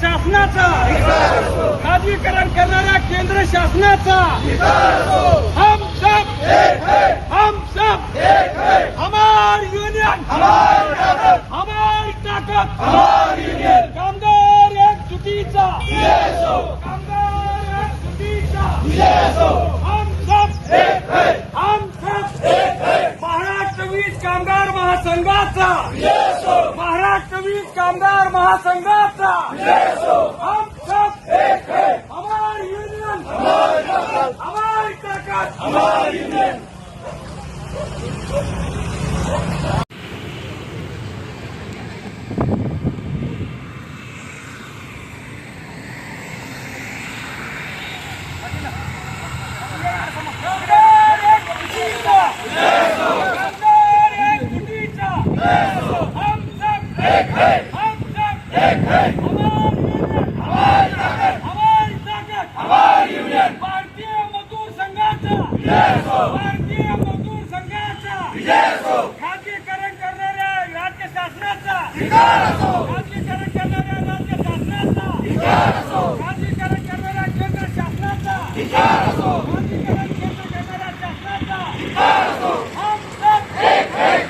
शासनाचा. खाजगीकरण करणाऱ्या केंद्र शासनाचा. हम सब हम सब हमार युनियन हमारी ताकद. कामगार एक चुकीचा. कामगार एक चुकीचा. हम सब हम सब महाराष्ट्र वीज कामगार महासंघाचा. कामगार महासंघाचा. हम सब हमारी युनियन हमारी हमारी युनियन हमारी युनियन मजदूर संघाचा भारतीय मजदूर संघाचा खाजगीकरण करणाऱ्या राज्य शासनाचा खाजगीकरण करणाऱ्या राज्य शासनाचा खाजगीकरण करणाऱ्या केंद्र शासनाचा खाजगीकरण केंद्र करणाऱ्या शासनाचा हम सब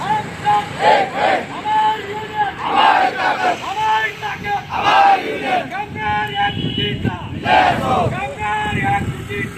हम सब हमारी युनियन हमारी ताकद हमारी युनियन कामगार एक चुकीचा कामगार एक चुकीचा